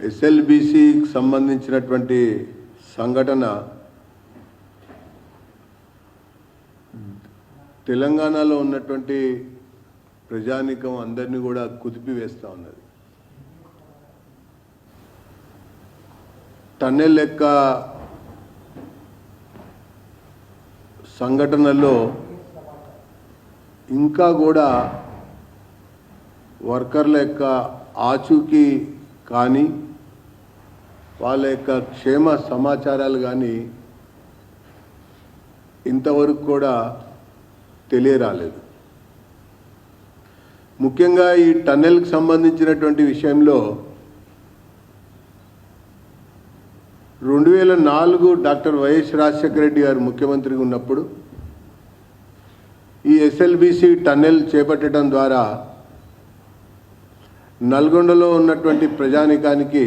ఎస్ఎల్బిసికి సంబంధించినటువంటి సంఘటన తెలంగాణలో ఉన్నటువంటి ప్రజానికం అందరినీ కూడా కుదిపివేస్తూ ఉన్నది. టన్నెల్ లెక్క సంఘటనలో ఇంకా కూడా వర్కర్ల యొక్క ఆచూకీ కానీ వాళ్ళ యొక్క క్షేమ సమాచారాలు కానీ ఇంతవరకు కూడా తెలియరాలేదు. ముఖ్యంగా ఈ టన్నెల్కి సంబంధించినటువంటి విషయంలో రెండు వేల నాలుగు డాక్టర్ వైఎస్ రాజశేఖర రెడ్డి గారు ముఖ్యమంత్రిగా ఉన్నప్పుడు ఈ ఎస్ఎల్బిసి టన్నెల్ చేపట్టడం ద్వారా నల్గొండలో ఉన్నటువంటి ప్రజానికానికి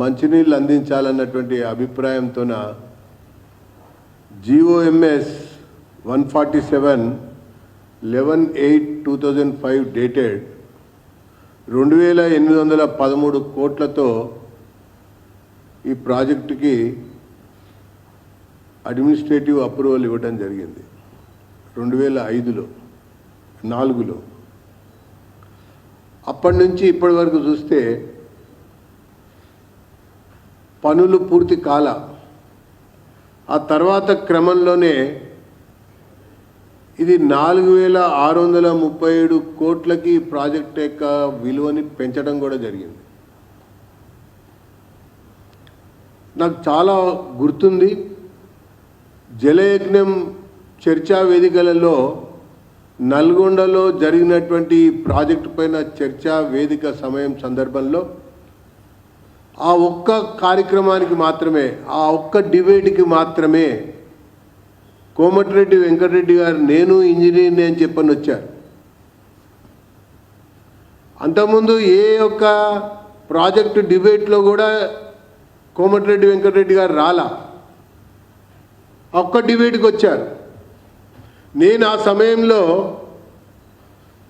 మంచినీళ్ళు అందించాలన్నటువంటి అభిప్రాయంతోన GOMS one forty seven eleven eight two thousand five dated రెండు వేల ఎనిమిది వందల పదమూడు కోట్లతో ఈ ప్రాజెక్టుకి అడ్మినిస్ట్రేటివ్ అప్రూవల్ ఇవ్వడం జరిగింది. రెండు వేల ఐదులో నాలుగులో. అప్పటి నుంచి ఇప్పటి వరకు చూస్తే పనులు పూర్తి కాల. ఆ తర్వాత క్రమంలోనే ఇది నాలుగు వేల ఆరు వందల ముప్పై ఏడు కోట్లకి ప్రాజెక్ట్ యొక్క విలువని పెంచడం కూడా జరిగింది. నాకు చాలా గుర్తుంది జలయజ్ఞం చర్చా వేదికలలో నల్గొండలో జరిగినటువంటి ప్రాజెక్టు పైన చర్చా వేదిక సమయం సందర్భంలో ఆ ఒక్క కార్యక్రమానికి మాత్రమే ఆ ఒక్క డిబేట్కి మాత్రమే కోమటిరెడ్డి వెంకటరెడ్డి గారు నేను ఇంజనీర్ని అని చెప్పని వచ్చారు. అంతకుముందు ఏ ఒక్క ప్రాజెక్టు డిబేట్లో కూడా కోమటిరెడ్డి వెంకటరెడ్డి గారు రాలా. ఒక్క డిబేట్కి వచ్చారు. నేను ఆ సమయంలో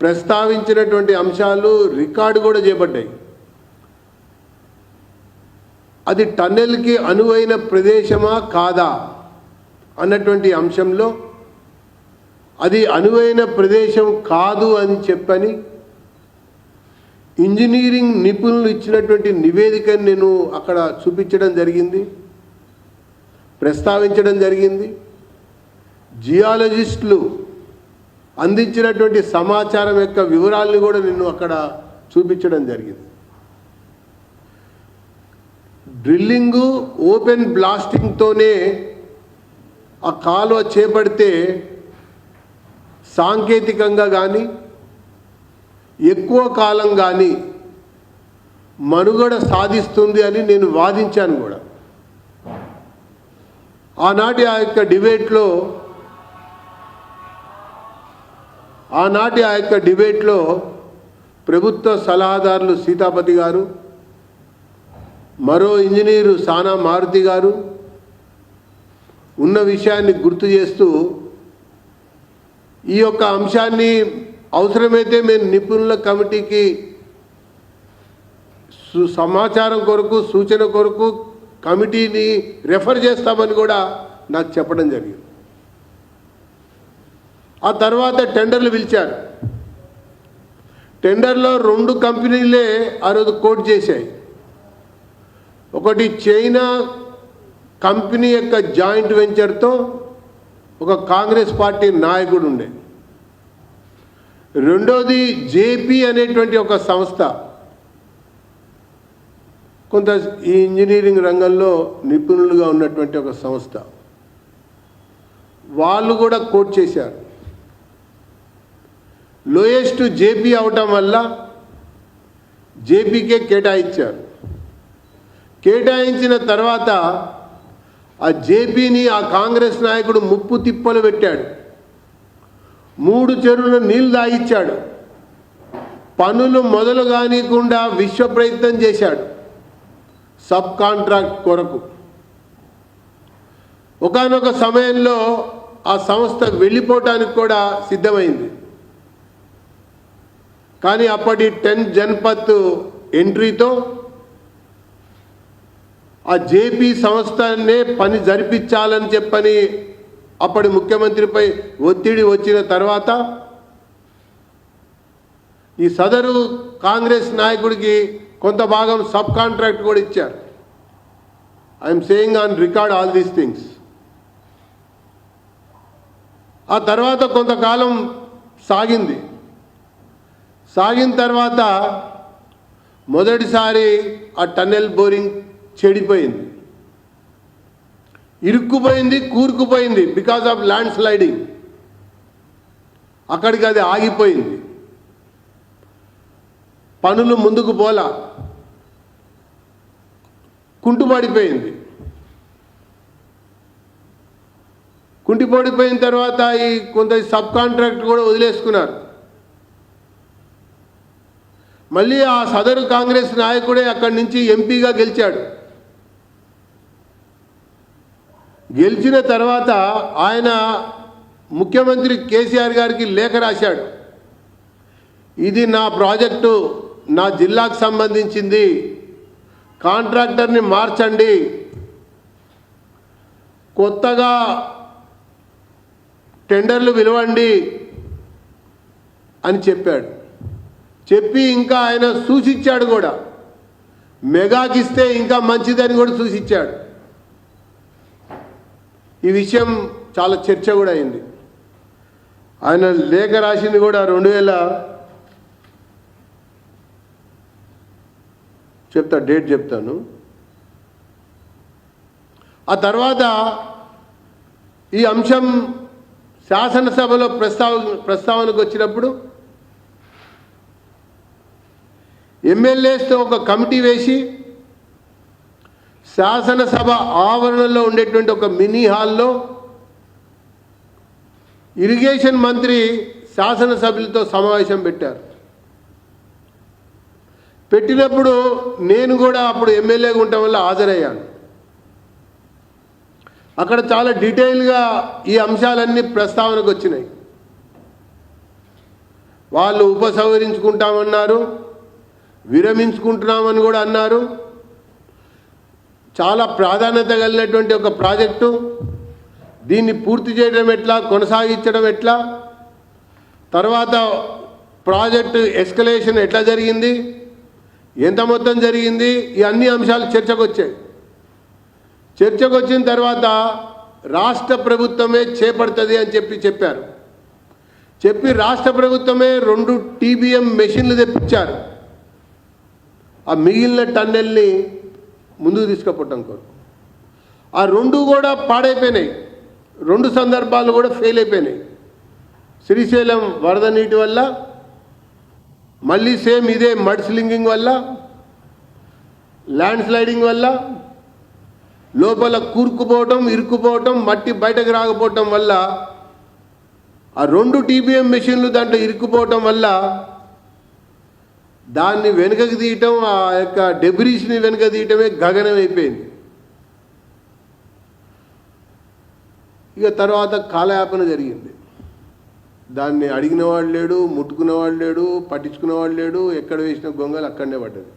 ప్రస్తావించినటువంటి అంశాలు రికార్డు కూడా చేపట్టాయి అది టన్నెల్కి అనువైన ప్రదేశమా కాదా అన్నటువంటి అంశంలో అది అనువైన ప్రదేశం కాదు అని చెప్పని ఇంజనీరింగ్ నిపుణులు ఇచ్చినటువంటి నివేదికను నేను అక్కడ చూపించడం జరిగింది ప్రస్తావించడం జరిగింది. జియాలజిస్టులు అందించినటువంటి సమాచారం యొక్క వివరాలను కూడా నేను అక్కడ చూపించడం జరిగింది. డ్రిల్లింగు ఓపెన్ బ్లాస్టింగ్తోనే ఆ కాలువ చేపడితే సాంకేతికంగా కానీ ఎక్కువ కాలం కానీ మనుగడ సాధిస్తుంది అని నేను వాదించాను కూడా. ఆనాటి ఆ యొక్క డిబేట్లో ఆనాటి ఆ యొక్క డిబేట్లో ప్రభుత్వ సలహాదారులు సీతాపతి గారు మరో ఇంజనీరు సానా మారుతి గారు ఉన్న విషయాన్ని గుర్తు చేస్తూ ఈ యొక్క అంశాన్ని అవసరమైతే మేము నిపుణుల కమిటీకి సు- సమాచారం కొరకు సూచన కొరకు కమిటీని రెఫర్ చేస్తామని కూడా నాకు చెప్పడం జరిగింది. ఆ తర్వాత టెండర్లు పిలిచారు. టెండర్లో రెండు కంపెనీలే ఆ రోజు కోట్ చేశాయి. ఒకటి చైనా కంపెనీ యొక్క జాయింట్ వెంచర్తో ఒక కాంగ్రెస్ పార్టీ నాయకుడు ఉండే రెండోది జేపీ అనేటువంటి ఒక సంస్థ. కొంత ఈ ఇంజనీరింగ్ రంగంలో నిపుణులుగా ఉన్నటువంటి ఒక సంస్థ. వాళ్ళు కూడా కోట్ చేశారు. లోయెస్ట్ జేపీ అవటం వల్ల జేపీకే కేటాయించారు. కేటాయించిన తర్వాత ఆ జేపీని ఆ కాంగ్రెస్ నాయకుడు ముప్పు తిప్పలు పెట్టాడు. మూడు చెరువులు నీళ్ళు దాయిచ్చాడు. పనులు మొదలు కానికుండా విశ్వ ప్రయత్నం చేశాడు సబ్ కాంట్రాక్ట్ కొరకు. ఒకానొక సమయంలో ఆ సంస్థ వెళ్ళిపోవటానికి కూడా సిద్ధమైంది. కానీ అప్పటి టెన్ జన్పత్ ఎంట్రీతో ఆ జేపీ సంస్థనే పని జరిపించాలని చెప్పని అప్పటి ముఖ్యమంత్రిపై ఒత్తిడి వచ్చిన తర్వాత ఈ సదరు కాంగ్రెస్ నాయకుడికి కొంత భాగం సబ్ కాంట్రాక్ట్ కూడా ఇచ్చారు. I'm saying on record all these things ఆ తర్వాత కొంతకాలం సాగింది. సాగిన తర్వాత మొదటిసారి ఆ టన్నెల్ బోరింగ్ చెడిపోయింది. ఇరుక్కుపోయింది కూరుకుపోయింది బికాస్ ఆఫ్ ల్యాండ్ స్లైడింగ్ అక్కడికి అది ఆగిపోయింది. పనులు ముందుకు పోలా. కుంటుపడిపోయింది. కుంటిపడిపోయిన తర్వాత ఈ కొంత సబ్ కాంట్రాక్ట్ కూడా వదిలేసుకున్నారు. మళ్ళీ ఆ సదరు కాంగ్రెస్ నాయకుడే అక్కడి నుంచి ఎంపీగా గెలిచాడు. గెలిచిన తర్వాత ఆయన ముఖ్యమంత్రి కేసీఆర్ గారికి లేఖ రాశాడు. ఇది నా ప్రాజెక్టు నా జిల్లాకు సంబంధించింది. కాంట్రాక్టర్ని మార్చండి. కొత్తగా టెండర్లు పిలవండి అని చెప్పాడు. చెప్పి ఇంకా ఆయన సూచించాడు కూడా. మెగాకిస్తే ఇంకా మంచిదని కూడా సూచించాడు. ఈ విషయం చాలా చర్చ కూడా అయింది. ఆయన లేఖ రాసింది కూడా రెండు వేల చెప్తా డేట్ చెప్తాను. ఆ తర్వాత ఈ అంశం శాసనసభలో ప్రస్తావ ప్రస్తావనకు వచ్చినప్పుడు ఎమ్మెల్యేస్తో ఒక కమిటీ వేసి శాసనసభ ఆవరణలో ఉండేటువంటి ఒక మినీ హాల్లో ఇరిగేషన్ మంత్రి శాసనసభ్యులతో సమావేశం పెట్టారు. పెట్టినప్పుడు నేను కూడా అప్పుడు ఎమ్మెల్యేగా ఉండటం వల్ల హాజరయ్యాను. అక్కడ చాలా డీటెయిల్గా ఈ అంశాలన్నీ ప్రస్తావనకు వచ్చినాయి. వాళ్ళు ఉపసంహరించుకుంటామన్నారు విరమించుకుంటున్నామని కూడా అన్నారు. చాలా ప్రాధాన్యత కలిగినటువంటి ఒక ప్రాజెక్టు. దీన్ని పూర్తి చేయడం ఎట్లా? కొనసాగించడం ఎట్లా? తర్వాత ప్రాజెక్టు ఎస్కలేషన్ ఎట్లా జరిగింది? ఎంత మొత్తం జరిగింది? ఈ అన్ని అంశాలు చర్చకు వచ్చాయి. చర్చకు వచ్చిన తర్వాత రాష్ట్ర ప్రభుత్వమే చేపడుతుంది అని చెప్పి చెప్పారు. చెప్పి రాష్ట్ర ప్రభుత్వమే రెండు టీబీఎం మెషిన్లు తెప్పించారు. ఆ మిగిలిన టన్నెల్ని ముందుకు తీసుకుపోవటం కొరకు. ఆ రెండు కూడా పాడైపోయినాయి. రెండు సందర్భాలు కూడా ఫెయిల్ అయిపోయినాయి. శ్రీశైలం వరద నీటి వల్ల మళ్ళీ సేమ్ ఇదే మడ్ స్లింగింగ్ వల్ల ల్యాండ్ స్లైడింగ్ వల్ల లోపల కూరుకుపోవటం ఇరుక్కుపోవటం మట్టి బయటకు రాకపోవటం వల్ల ఆ రెండు టీబీఎం మెషిన్లు దాంట్లో ఇరుక్కుపోవటం వల్ల దాన్ని వెనుకకు తీయటం ఆ యొక్క డెబ్రీస్ని వెనుక తీయటమే గగనం అయిపోయింది ఇక తర్వాత కాలయాపన జరిగింది. దాన్ని అడిగినవాడు లేడు ముట్టుకునేవాడు లేడు పట్టించుకునేవాడు లేడు ఎక్కడ వేసిన గొంగలు అక్కడనే పడ్డది.